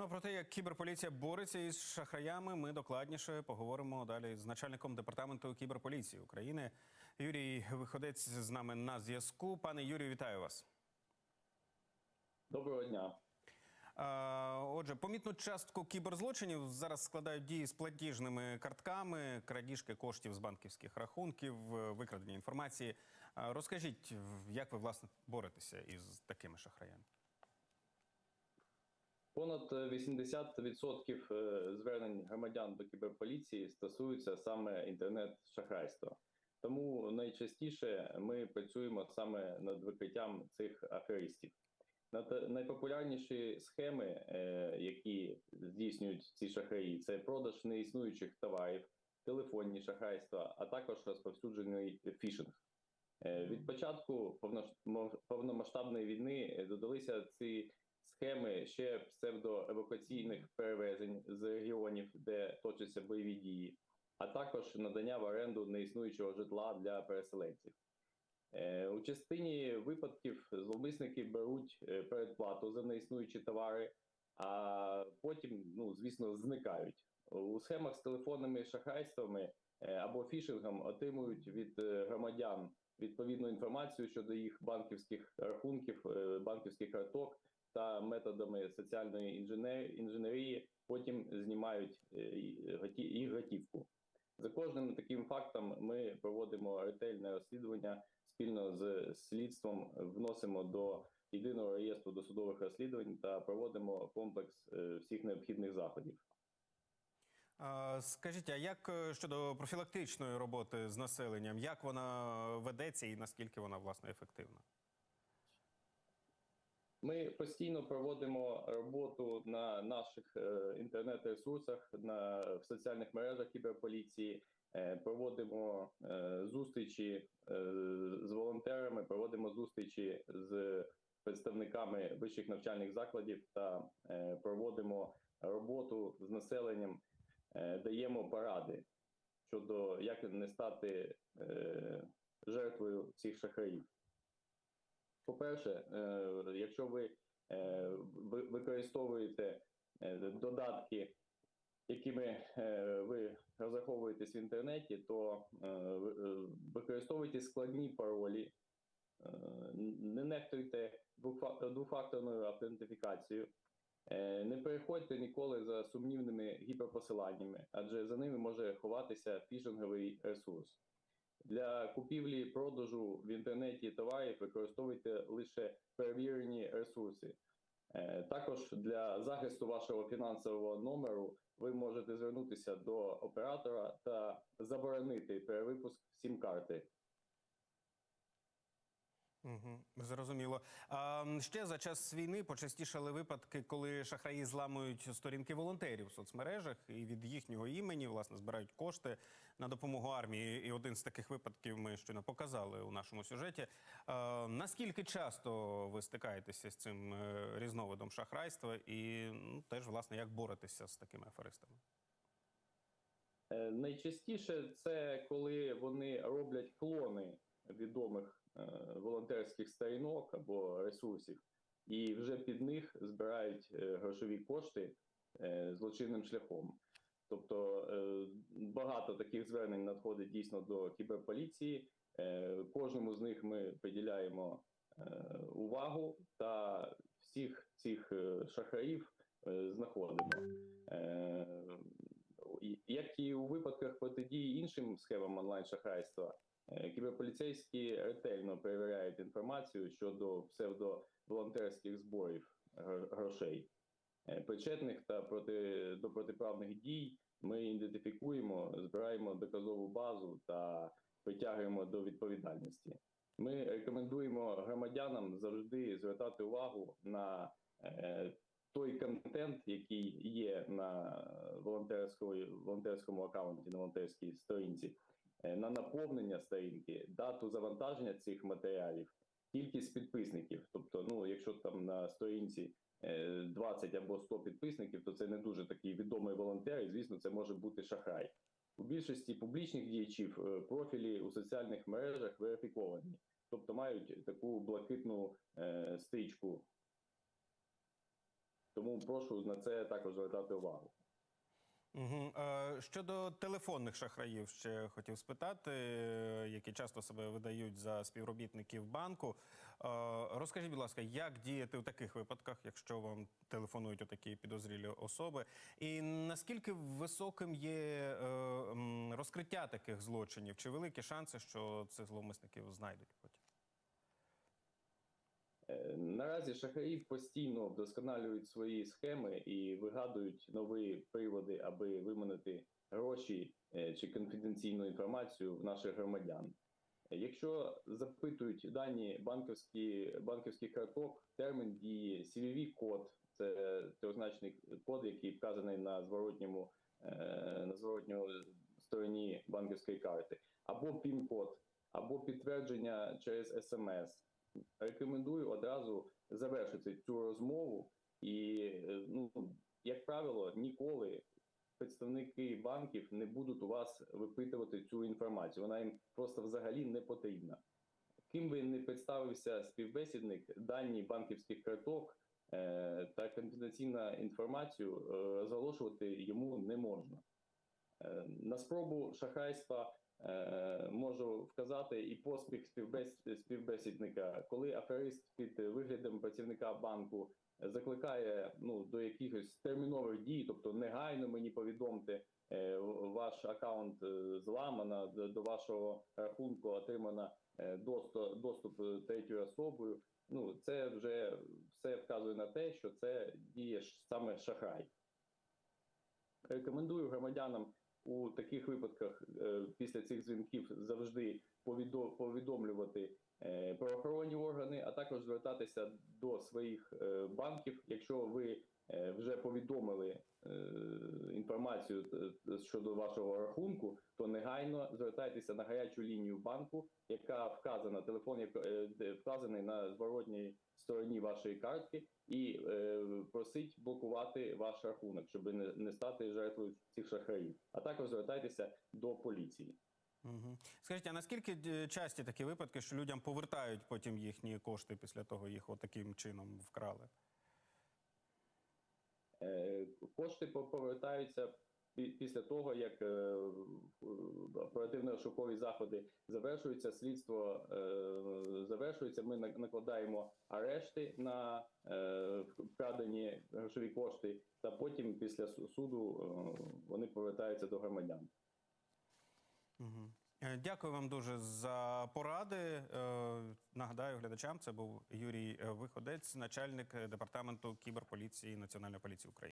Ну а про те, як кіберполіція бореться із шахраями, ми докладніше поговоримо далі з начальником департаменту кіберполіції України. Юрій Виходець з нами на зв'язку. Пане Юрію, вітаю вас. Доброго дня. Отже, помітну частку кіберзлочинів зараз складають дії з платіжними картками, крадіжки коштів з банківських рахунків, викрадення інформації. Розкажіть, як ви власне боретеся із такими шахраями? Понад 80% е, звернень громадян до кіберполіції стосуються саме інтернет-шахрайства. Тому найчастіше ми працюємо саме над викриттям цих аферистів. Над- Найпопулярніші схеми, е, які здійснюють ці шахраї, це продаж неіснуючих товарів, телефонні шахрайства, а також розповсюджений фішинг. Е, Від початку повномасштабної війни е, додалися ці схеми ще псевдоевакуаційних перевезень з регіонів, де точаться бойові дії, а також надання в оренду неіснуючого житла для переселенців. Е, У частині випадків зловмисники беруть е, передплату за неіснуючі товари, а потім, ну звісно, зникають. У схемах з телефонними шахрайствами е, або фішингом отримують від громадян відповідну інформацію щодо їх банківських рахунків, банківських карток та методами соціальної інженерії. Потім знімають е, їх готівку. За кожним таким фактом ми проводимо ретельне розслідування спільно з слідством, вносимо до єдиного реєстру досудових розслідувань та проводимо комплекс е, всіх необхідних заходів. Скажіть, а як е, щодо профілактичної роботи з населенням, як вона ведеться і наскільки вона власне ефективна? Ми постійно проводимо роботу на наших е, інтернет-ресурсах, на в соціальних мережах кіберполіції. е, Проводимо е, зустрічі з волонтерами, проводимо зустрічі з представниками вищих навчальних закладів та проводимо роботу з населенням, даємо поради щодо як не стати жертвою цих шахраїв. По-перше, е, якщо ви, е, використовуєте е, додатки, якими ви розраховуєтесь в інтернеті, то ви- використовуйте складні паролі, не нехтуйте двофа- двофакторною автентифікацією, не переходьте ніколи за сумнівними гіперпосиланнями, адже за ними може ховатися фішинговий ресурс. Для купівлі і продажу в інтернеті товарів використовуйте лише перевірені ресурси. Е, Також для захисту вашого фінансового номеру ви можете звернутися до оператора та заборонити перевипуск сім-карти. Угу, зрозуміло. А ще за час війни почастішали випадки, коли шахраї зламують сторінки волонтерів в соцмережах і від їхнього імені власне збирають кошти на допомогу армії. І один з таких випадків ми щойно показали у нашому сюжеті. А, наскільки часто ви стикаєтеся з цим е, різновидом шахрайства, і ну, теж власне як боретеся з такими аферистами? Е, Найчастіше це коли вони роблять клони відомих е, волонтерських сторінок або ресурсів, і вже під них збирають е, грошові кошти е, злочинним шляхом. Тобто багато таких звернень надходить дійсно до кіберполіції. Кожному з них ми приділяємо увагу та всіх цих шахраїв знаходимо. Як і у випадках протидії іншим схемам онлайн-шахрайства, кіберполіцейські ретельно перевіряють інформацію щодо псевдоволонтерських зборів грошей. Е, Причетних та проти, до протиправних дій ми ідентифікуємо, збираємо доказову базу та притягуємо до відповідальності. Ми рекомендуємо громадянам завжди звертати увагу на е, той контент, який є на волонтерської, волонтерському аккаунті, на волонтерській сторінці, е, на наповнення сторінки, дату завантаження цих матеріалів, кількість підписників. Тобто, ну, якщо там на сторінці е, 20 або 100 підписників, то це не дуже такий відомий волонтер, і звісно, це може бути шахрай. У більшості публічних діячів е, профілі у соціальних мережах верифіковані, тобто мають таку блакитну е, стрічку Тому прошу на це також звертати увагу. Угу. Щодо телефонних шахраїв, ще хотів спитати, е, які часто себе видають за співробітників банку. Е, розкажіть, будь ласка, як діяти в таких випадках, якщо вам телефонують отакі підозрілі особи? І наскільки високим є розкриття таких злочинів? Чи великі шанси, що цих зловмисників знайдуть потім? Е, Наразі шахраї постійно вдосконалюють свої схеми і вигадують нові приводи, аби виманити гроші е, чи конфіденційну інформацію в наших громадян. Якщо запитують дані банківські, банківських карток, термін дії, cvv код це трьохзначний код, який вказаний на зворотньому е, на зворотньому стороні банківської карти, або пін-код, або підтвердження через смс рекомендую одразу завершити цю розмову. І, е, ну, як правило, ніколи представники банків не будуть у вас випитувати цю інформацію. Вона їм просто взагалі не потрібна. Ким би не представився співбесідник, дані банківських карток е, та конфіденційну інформацію е, розголошувати йому не можна. Е, На спробу шахрайства е, можу вказати і поспіх співбесідника, коли аферист під виглядом працівника банку закликає ну, до якихось термінових дій, тобто негайно мені повідомте, е, ваш аккаунт зламано, до- вашого рахунку отримано е, доступ, третьою особою. Ну, це вже все вказує на те, що це діє саме шахрай. Рекомендую громадянам у таких випадках е, після цих дзвінків завжди повідо- повідомлювати е, правоохоронні органи, а також звертатися до своїх е, банків, якщо ви вже повідомили інформацію щодо вашого рахунку, то негайно звертайтеся на гарячу лінію банку, яка вказана телефон, вказаний на зворотній стороні вашої картки, і е, просить блокувати ваш рахунок, щоб не, не стати жертвою цих шахраїв. А також звертайтеся до поліції. Угу. Скажіть, а наскільки е, часті такі випадки, що людям повертають потім їхні кошти після того, їх таким чином вкрали? Е, Кошти по- повертаються після того, як е, оперативно-розшукові заходи завершуються, слідство е, завершується. Ми на- накладаємо арешти на е, вкрадені грошові кошти, та потім після суду е, вони повертаються до громадян. Дякую вам дуже за поради. Е, Нагадаю глядачам, це був Юрій е, Виходець, начальник е, департаменту кіберполіції Національної поліції України.